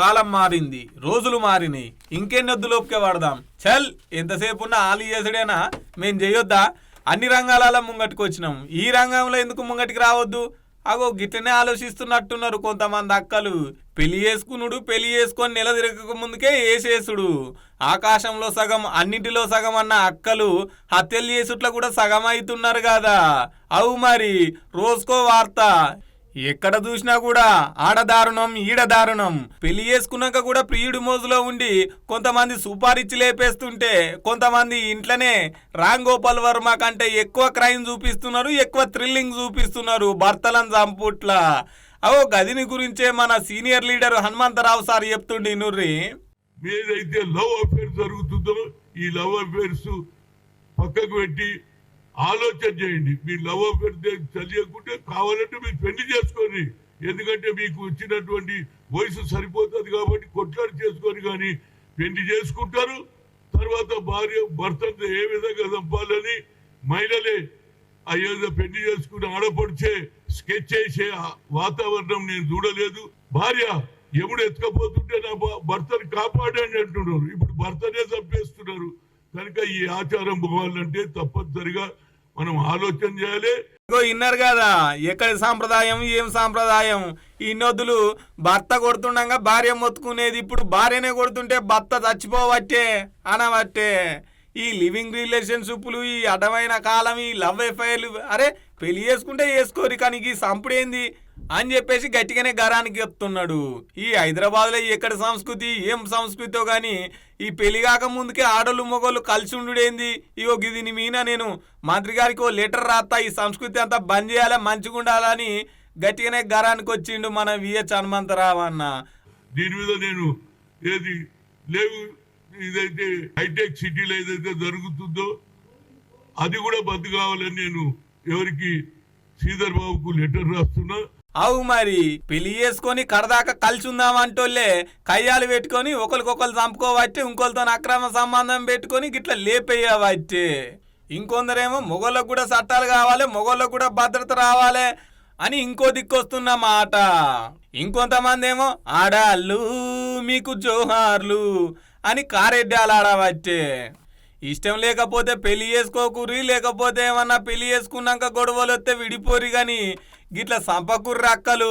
కాలం మారింది రోజులు మారినాయి ఇంకెన్నొద్దు లోపుకే వాడదాం. చల్ ఎంతసేపు ఉన్న ఆలు చేసుడేనా? మేము చేయొద్దా అన్ని రంగాలలో ముంగటికి వచ్చినాం ఈ రంగంలో ఎందుకు ముంగటికి రావద్దు? అగో గిట్లనే ఆలోచిస్తున్నట్టున్నారు కొంతమంది అక్కలు. పెళ్ళి చేసుకునుడు పెళ్ళి చేసుకొని నెల తిరగక ముందుకే ఏసేసుడు. ఆకాశంలో సగం అన్నింటిలో సగం అన్న అక్కలు హత్యలు చేసుట్ల కూడా సగం అవుతున్నారు కదా అవు మరి రోజుకో వార్త. ఎక్కడ చూసినా కూడా ఆడదారుణం ఈడదారుణం. పెళ్ళి చేసుకున్నాక కూడా ప్రియుడి మోజులో ఉండి కొంతమంది సుపారిచ్చి లేపేస్తుంటే కొంతమంది ఇంట్లోనే రామ్ గోపాల్ వర్మ కంటే ఎక్కువ క్రైమ్ చూపిస్తున్నారు ఎక్కువ థ్రిల్లింగ్ చూపిస్తున్నారు భర్తలను చంపుట్ల అవో గదిని గురించే మన సీనియర్ లీడర్ హనుమంతరావు సార్ చెప్తుండి నుర్రి. ఏదైతే లవ్ అఫేర్ జరుగుతుందో ఈ లవ్ అఫేర్స్ పక్కకు పెట్టి ఆలోచన చేయండి. మీ లవ్ అఫేర్ తెలియకుంటే కావాలంటే మీరు పెళ్ళి చేసుకోండి. ఎందుకంటే మీకు వచ్చినటువంటి వయసు సరిపోతుంది కాబట్టి కొట్లాడి చేసుకొని కానీ పెళ్ళి చేసుకుంటారు. తర్వాత భార్య భర్తను ఏ విధంగా చంపాలని మహిళలే అయ్యేదో పెళ్ళి చేసుకుని ఆడపడిచే స్కెచ్ చేసే వాతావరణం నేను చూడలేదు. భార్య ఎప్పుడు ఎత్తుకపోతుంటే నా భర్తను కాపాడండి అంటున్నారు. ఇప్పుడు భర్తనే చంపేస్తున్నారు కనుక ఈ ఆచారం పోవాలంటే తప్పనిసరిగా మనం ఆలోచన చేయాలి. ఇగో ఇన్నారు కదా ఎక్కడి సాంప్రదాయం ఏం సాంప్రదాయం? ఈ నదులు భర్త కొడుతుండగా భార్య మొత్తుకునేది ఇప్పుడు భార్యనే కొడుతుంటే భర్త చచ్చిపోవట్టే అనవట్టే. ఈ లివింగ్ రిలేషన్షిప్లు ఈ అడ్డమైన కాలం ఈ లవ్ ఎఫ్ఐఆర్లు అరే పెళ్ళి చేసుకుంటే చేసుకోరు కానీ ఈ సంపుడేంది? అని చెప్పేసి గట్టిగానే గరానికి చెప్తున్నాడు. ఈ హైదరాబాద్లో ఎక్కడ సంస్కృతి ఏం సంస్కృతో కానీ ఈ పెళ్ళి కాక ముందుకే ఆడోళ్ళు మొగోళ్ళు కలిసి ఉండుడేంది? ఇగో దీని మీన నేను. మంత్రి గారికి ఓ లెటర్ రాస్తా ఈ సంస్కృతి అంతా బంద్ చేయాలా మంచిగా ఉండాలని గట్టిగానే గరానికి వచ్చిండు మన విఎచ్ హనుమంతరావు అన్న. దీని మీద నేను ఏది లేవు. ఇదైతే హైటెక్ సిటీలో ఏదైతే జరుగుతుందో అది కూడా బంద్ కావాలని నేను ఎవరికి శ్రీధర్ బాబుకు లెటర్ రాస్తున్నా. అవు మరి పెళ్ళి చేసుకొని కడదాకా కలిసి ఉందామంటోళ్ళే కయ్యాలు పెట్టుకొని ఒకరికొకరు చంపుకోవట్టే ఇంకొకరితో అక్రమ సంబంధం పెట్టుకొని గిట్లా లేపేయవచ్చే ఇంకొందరేమో మొగోళ్ళకు కూడా చట్టాలు కావాలి మొగోళ్ళకు కూడా భద్రత రావాలి అని ఇంకో దిక్కొస్తున్న మాట. ఇంకొంతమంది ఏమో ఆడాళ్ళు మీకు జోహార్లు అని కారెడ్డాలు ఆడవచ్చే ఇష్టం లేకపోతే పెళ్ళి చేసుకోకుర్రి లేకపోతే ఏమన్నా పెళ్ళి చేసుకున్నాక గొడవలు వస్తే విడిపోరు కానీ గిట్ల సంపకూర్రక్కలు